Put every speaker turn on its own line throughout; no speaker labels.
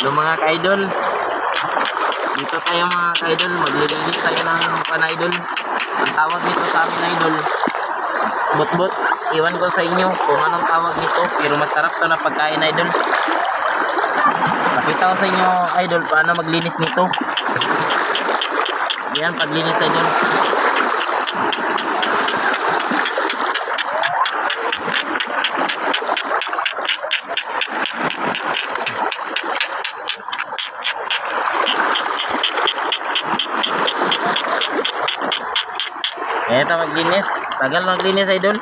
Hello mga ka-idol. Dito tayo mga ka-idol. Maglilinis tayo ng pan-idol. Ang tawag nito sa amin idol. Bot-bot. Iwan ko sa inyo kung anong tawag nito. Pero masarap to na pagkain idol. Pakita ko sa inyo idol paano maglinis nito. Yan paglinis idol. Ito maglinis. Tagal maglinis idol.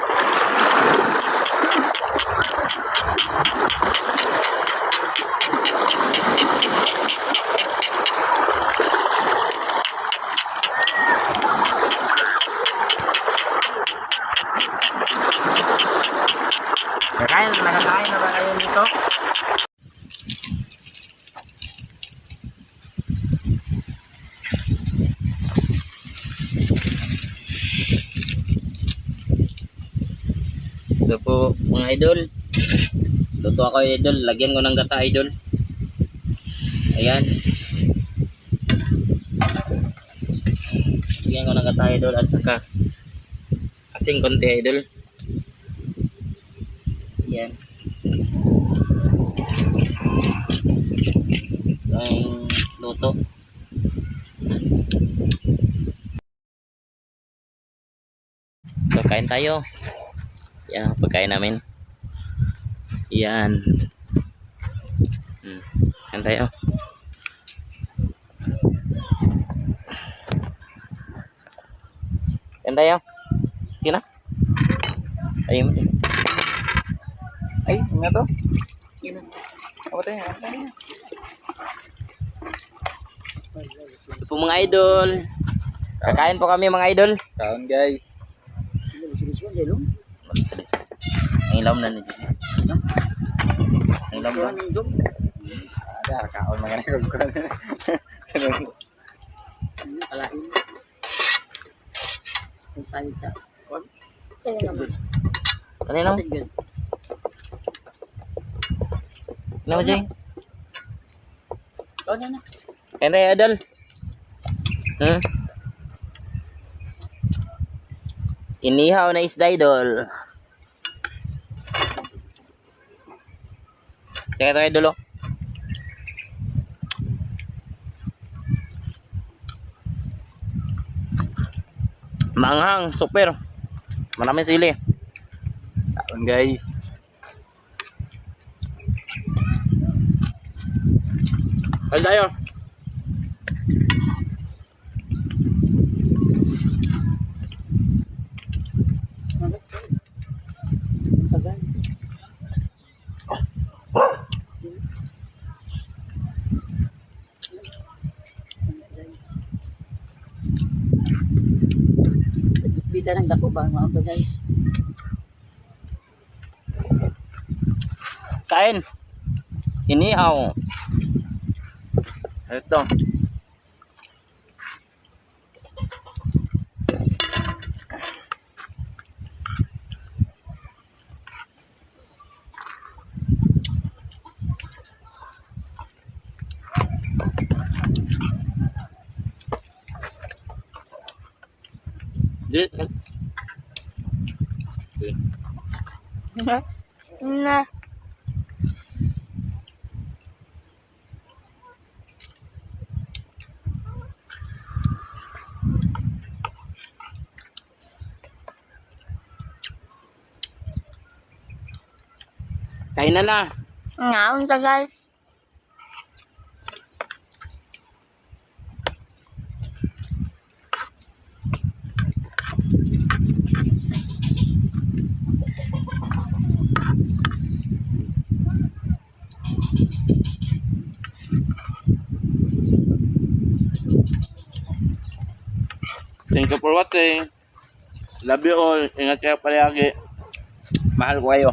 Kakain, nakakain na Ito po mga idol. Luto ako idol. Lagyan ko ng gata idol. Ayan. Lagyan ko ng gata idol at saka kasing konti idol. Ayan. Ang luto. So, kain tayo. Yan ang pagkain namin. Yan. Hmm. Yan tayo. Yan tayo. Sino? Ayun mo.
Ay, nga to.
Yan.
Ako tayo. Ako tayo.
Ito po mga idol. Kakain po kami mga idol.
Kaon guys.
Ang ilaw na nito. Ang ilaw na.
Ada kaon mga nagkukuhan.
Palain. Kung saan siya.
Kanino? Ano mo, Jay?
Oh, na na.
Kain tayo, idol. Hmm? Inihaw na isda, idol. Teka tayo, idol, oh. Manghang, super. Maraming sili.
Kaon guys.
Kain tayo.
Bita ng dako ba mga ba guys?
Kain. Inihaw. Ito. Di,
Na.
kain na na.
Ngaon ka guys.
Thank you for watching. Love you all. Ingat kayo palagi. Mahal ko kayo.